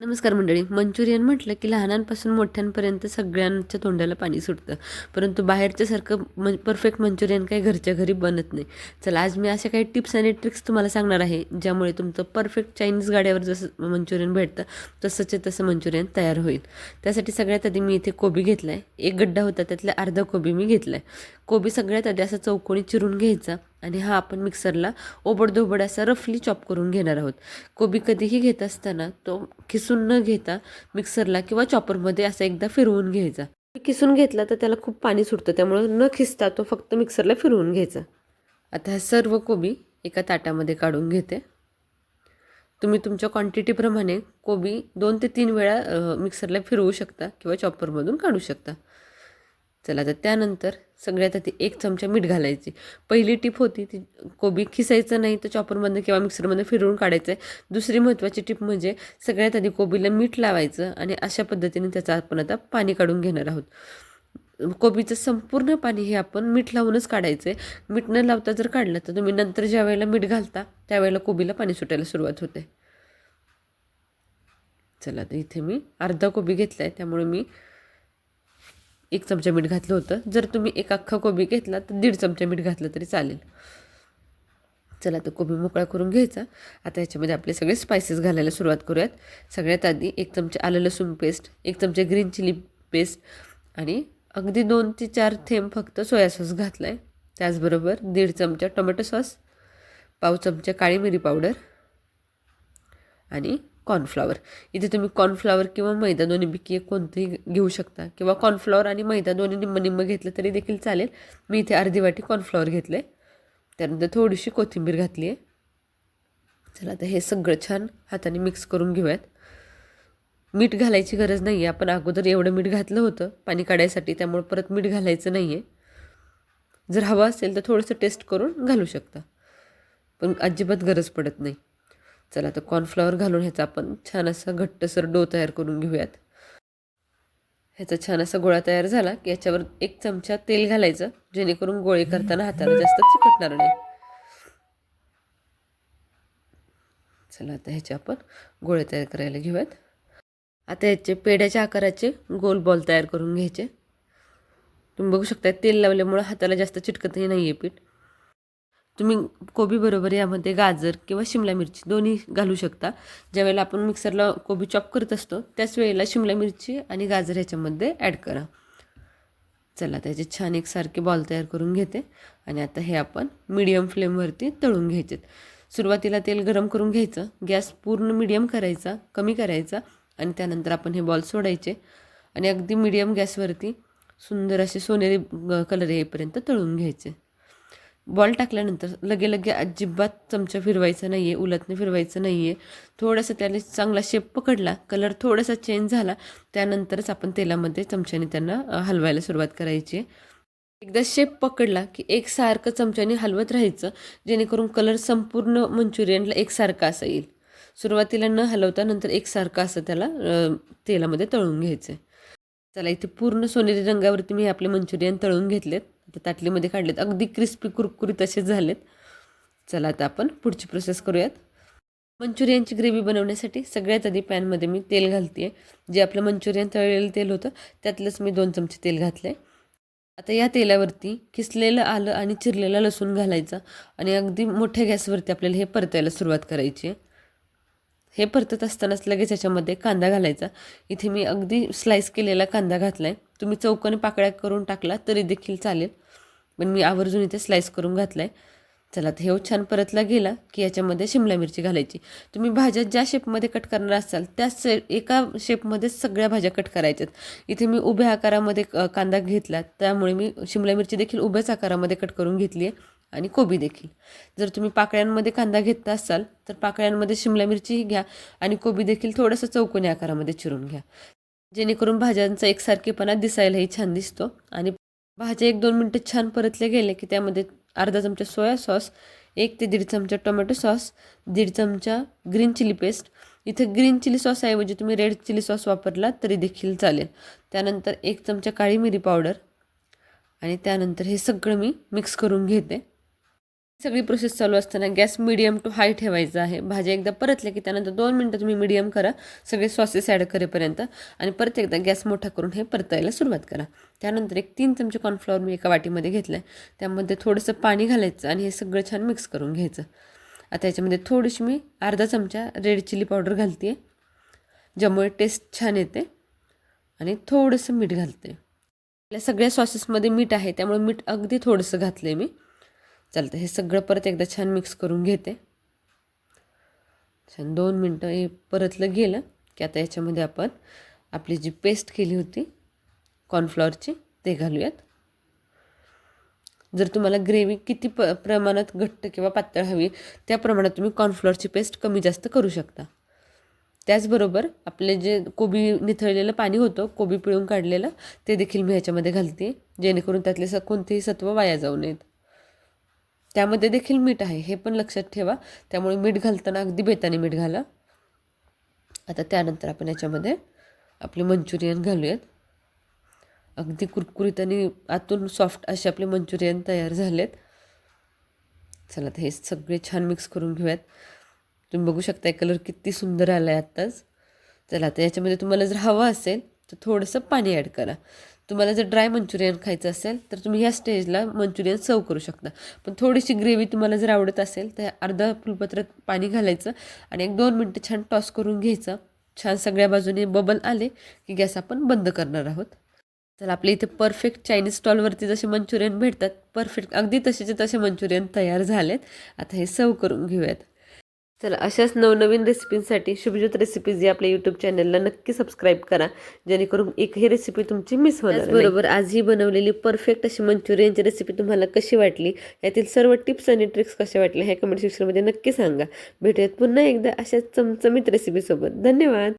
नमस्कार मंडळी. मंचुरियन म्हटलं की लहानांपासून मोठ्यांपर्यंत सगळ्यांच्या तोंडाला पाणी सुटतं. परंतु बाहेरच्यासारखं म परफेक्ट मंचुरियन काही घरच्या घरी बनत नाही. चला आज मी अशा काही टिप्स आणि ट्रिक्स तुम्हाला सांगणार आहे ज्यामुळे तुमचं परफेक्ट चायनीज गाड्यावर जसं मंचुरियन भेटतं तसंच्या तसं मंचुरियन तयार होईल. त्यासाठी सगळ्यात आधी मी इथे कोबी घेतला आहे एक गड्डा होता त्यातला अर्धा कोबी मी घेतला आहे कोबी सगळ्यात आधी असा चौकोनी चिरून घ्यायचा. आणि हा आपण मिक्सरला ओबडधोबड असा रफली चॉप करून घेणार आहोत. कोबी कधीही घेत असताना तो किसून न घेता मिक्सरला किंवा चॉपरमध्ये असा एकदा फिरवून घ्यायचा. किसून घेतला तर त्याला खूप पाणी सुटतं त्यामुळं न खिसता तो फक्त मिक्सरला फिरवून घ्यायचा. आता सर्व कोबी एका ताटामध्ये काढून घेते. तुम्ही तुमच्या क्वांटिटीप्रमाणे कोबी दोन ते तीन वेळा मिक्सरला फिरवू शकता किंवा चॉपरमधून काढू शकता. चला तर त्यानंतर सगळ्यात आधी एक चमचा मीठ घालायची. पहिली टीप होती ती कोबी खिसायचं नाही तर चॉपरमध्ये किंवा मिक्सरमध्ये फिरवून काढायचं. आहे दुसरी महत्त्वाची टीप म्हणजे सगळ्यात आधी कोबीला मीठ लावायचं आणि अशा पद्धतीने त्याचं आपण आता पाणी काढून घेणार आहोत. कोबीचं संपूर्ण पाणी हे आपण मीठ लावूनच काढायचं आहे मीठ न लावता जर काढलं तर तुम्ही नंतर ज्या वेळेला मीठ घालता त्यावेळेला कोबीला पाणी सुटायला सुरुवात होते. चला तर इथे मी अर्धा कोबी घेतला आहे त्यामुळे मी एक चमचा मीठ घातलं होतं. जर तुम्ही एक अख्खा कोबी घेतला तर दीड चमचा मीठ घातलं तरी चालेल. चला तो कोबी मोकळा करून घ्यायचा. आता याच्यामध्ये आपले सगळे स्पायसेस घालायला सुरुवात करूयात. सगळ्यात आधी एक चमचा आलं लसूण पेस्ट एक चमचा ग्रीन चिली पेस्ट आणि अगदी दोन ते चार थेंब फक्त सोया सॉस घातला आहे त्याचबरोबर दीड चमचा टोमॅटो सॉस पाव चमचा काळी मिरी पावडर आणि कॉर्नफ्लॉवर इथे तुम्ही कॉर्नफ्लॉवर किंवा मैदा दोन्हीपैकी एक कोणतंही घेऊ शकता. किंवा कॉर्नफ्लॉवर आणि मैदा दोन्ही निम्म निम्म घेतलं तरी देखील चालेल. मी इथे अर्धी वाटी कॉर्नफ्लॉवर आहे त्यानंतर थोडीशी कोथिंबीर घातली आहे चला आता हे सगळं छान हाताने मिक्स करून घेऊयात. मीठ घालायची गरज नाही आहे आपण अगोदर एवढं मीठ घातलं होतं. पाणी काढायसाठी त्यामुळे परत मीठ घालायचं नाही आहे जर हवं असेल तर थोडंसं टेस्ट करून घालू शकता. पण अजिबात गरज पडत नाही. चला तर कॉर्नफ्लॉवर घालून ह्याचा आपण छान असा घट्टसर डो तयार करून घेऊयात. ह्याचा छान असा गोळा तयार झाला की याच्यावर एक चमचा तेल घालायचं जेणेकरून गोळे करताना हाताला जास्त चिकटणार नाही. चला आता ह्याचे आपण गोळे तयार करायला घेऊयात. आता ह्याचे पेड्याच्या आकाराचे गोल बॉल तयार करून घ्यायचे. तुम्ही बघू शकता तेल लावल्यामुळं हाताला जास्त चिटकतही नाही आहे पीठ. तुम्ही कोबीबरोबर यामध्ये गाजर किंवा शिमला मिरची दोन्ही घालू शकता. ज्यावेळेला आपण मिक्सरला कोबी चॉप करत असतो त्याच वेळेला शिमला मिरची आणि गाजर ह्याच्यामध्ये ॲड करा. चला त्याचे छान एकसारखे बॉल तयार करून घेते. आणि आता हे आपण मीडियम फ्लेमवरती तळून घ्यायचे सुरुवातीला तेल गरम करून घ्यायचं. गॅस पूर्ण मीडियम करायचा कमी करायचा आणि त्यानंतर आपण हे बॉल सोडायचे. आणि अगदी मीडियम गॅसवरती सुंदर असे सोनेरी कलर येईपर्यंत तळून घ्यायचे. बॉल टाकल्यानंतर लगे लगे अजिबात चमचा फिरवायचा नाही आहे उलटने फिरवायचं नाही आहे थोडंसं त्याने चांगला शेप पकडला कलर थोडासा चेंज झाला त्यानंतरच आपण तेलामध्ये चमच्याने त्यांना हलवायला सुरुवात करायची. एकदा शेप पकडला की एकसारखं चमच्याने हलवत राहायचं जेणेकरून कलर संपूर्ण मंचुरियनला एकसारखा असा येईल. सुरुवातीला न हलवता नंतर एकसारखं असं त्याला तेलामध्ये तळून घ्यायचं. आहे चला इथे पूर्ण सोनेरी रंगावरती मी आपले मंचुरियन तळून घेतलेत. आता ताटलीमध्ये काढलेत. अगदी क्रिस्पी कुरकुरीत असे झालेत. चला आता आपण पुढची प्रोसेस करूयात. मंचुरियनची ग्रेव्ही बनवण्यासाठी सगळ्यात आधी पॅनमध्ये मी तेल घालते आहे जे आपलं मंचुरियन तळलेलं तेल होतं त्यातलंच मी दोन चमचे तेल घातलं आहे आता या तेलावरती किसलेलं आलं आणि चिरलेलं लसूण घालायचं आणि अगदी मोठ्या गॅसवरती आपल्याला हे परतायला सुरुवात करायची आहे. हे परतत असतानाच लगेच याच्यामध्ये कांदा घालायचा. इथे मी अगदी स्लाईस केलेला कांदा घातला आहे तुम्ही चौकन पाकळ्या करून टाकला तरी देखील चालेल. पण मी आवर्जून इथे स्लाईस करून घातला आहे चला तर हे छान परतला गेला की याच्यामध्ये शिमला मिरची घालायची. तुम्ही भाज्या ज्या शेपमध्ये कट करणार असाल त्याच से एका शेपमध्येच सगळ्या भाज्या कट करायच्यात. इथे मी उभ्या आकारामध्ये कांदा घेतला त्यामुळे मी शिमला मिरची देखील उभ्याच आकारामध्ये कट करून घेतली आहे आणि कोबी देखील. जर तुम्ही पाकळ्यांमध्ये कांदा घेतला असाल तर पाकळ्यांमध्ये शिमला मिरचीही घ्या आणि कोबी देखील थोडंसं चौकोनी आकारामध्ये चिरून घ्या. जेणेकरून भाज्यांचा एकसारखेपणा दिसायलाही छान दिसतो आणि भाज्या एक दोन मिनटं छान परतले गेले की त्यामध्ये अर्धा चमचा सोया सॉस एक ते दीड चमचा टोमॅटो सॉस दीड चमचा ग्रीन चिली पेस्ट. इथं ग्रीन चिली सॉसऐवजी तुम्ही रेड चिली सॉस वापरला तरी देखील चालेल. त्यानंतर एक चमचा काळी मिरी पावडर आणि त्यानंतर हे सगळं मी मिक्स करून घेते. सगळी प्रोसेस चालू असताना गॅस मिडियम टू हाय ठेवायचा आहे. भाज्या एकदा परतल्या की त्यानंतर दोन मिनटं तुम्ही मिडियम करा. सगळे सॉसेस ॲड करेपर्यंत आणि परत एकदा गॅस मोठा करून हे परतायला सुरुवात करा. त्यानंतर एक तीन चमचे कॉर्नफ्लॉवर मी एका वाटीमध्ये घेतलं आहे त्यामध्ये थोडंसं पाणी घालायचं आणि हे सगळं छान मिक्स करून घ्यायचं. आता याच्यामध्ये थोडीशी मी अर्धा चमचा रेड चिली पावडर घालते ज्यामुळे टेस्ट छान येते आणि थोडंसं मीठ घालते. आपल्या सगळ्या सॉसेसमध्ये मीठ आहे त्यामुळे मीठ अगदी थोडंसं घातलं आहे मी. चालतं हे सगळं परत एकदा छान मिक्स करून घेते. छान दोन मिनटं हे परतलं गेलं की आता याच्यामध्ये आपण आपली जी पेस्ट केली होती कॉर्नफ्लॉवरची ते घालूयात. जर तुम्हाला ग्रेव्ही किती प प्रमाणात घट्ट किंवा पातळ हवी त्या प्रमाणात तुम्ही कॉर्नफ्लॉवरची पेस्ट कमी जास्त करू शकता. त्याचबरोबर आपले जे कोबी निथळलेलं पाणी होतं कोबी पिळून काढलेलं ते देखील मी ह्याच्यामध्ये घालते. जेणेकरून त्यातले स कोणतेही सत्व वाया जाऊ नयेत. त्यामध्ये देखील मीठ आहे हे पण लक्षात ठेवा. त्यामुळे मीठ घालताना अगदी बेताने मीठ घाला. आता त्यानंतर आपण याच्यामध्ये आपले मंचुरियन घालूयात. अगदी कुरकुरीत आणि आतून सॉफ्ट असे आपले मंचुरियन तयार झालेत. चला तर हे सगळे छान मिक्स करून घेऊयात. तुम्ही बघू शकता कलर किती सुंदर आला आहे आत्ताच. चला आता याच्यामध्ये तुम्हाला जर हवं असेल तर थोडंसं पाणी ॲड करा. तुम्हाला जर ड्राय मंचुरियन खायचं असेल तर तुम्ही ह्या स्टेजला मंचुरियन सर्व करू शकता. पण थोडीशी ग्रेव्ही तुम्हाला जर आवडत असेल तर अर्धा फुलपत्र पाणी घालायचं आणि एक दोन मिनटं छान टॉस करून घ्यायचं. छान सगळ्या बाजूने बबल आले की गॅस आपण बंद करणार आहोत. तर आपल्या इथे परफेक्ट चायनीज स्टॉलवरती जसे मंचुरियन भेटतात परफेक्ट अगदी तसेचे तसे मंचुरियन तयार झालेत. आता हे सर्व करून घेऊयात. चला अशाच नवनवीन रेसिपींसाठी शुभज्योत रेसिपीज या आपल्या यूट्यूब चॅनलला नक्की सबस्क्राईब करा. जेणेकरून एकही रेसिपी तुमची मिस होणार बरोबर आज ही बनवलेली परफेक्ट अशी मंचुरियनची रेसिपी तुम्हाला कशी वाटली यातील सर्व टिप्स आणि ट्रिक्स कशा वाटल्या ह्या कमेंट सेक्शनमध्ये नक्की सांगा. भेटूयात पुन्हा एकदा अशाच चमचमीत रेसिपीसोबत धन्यवाद!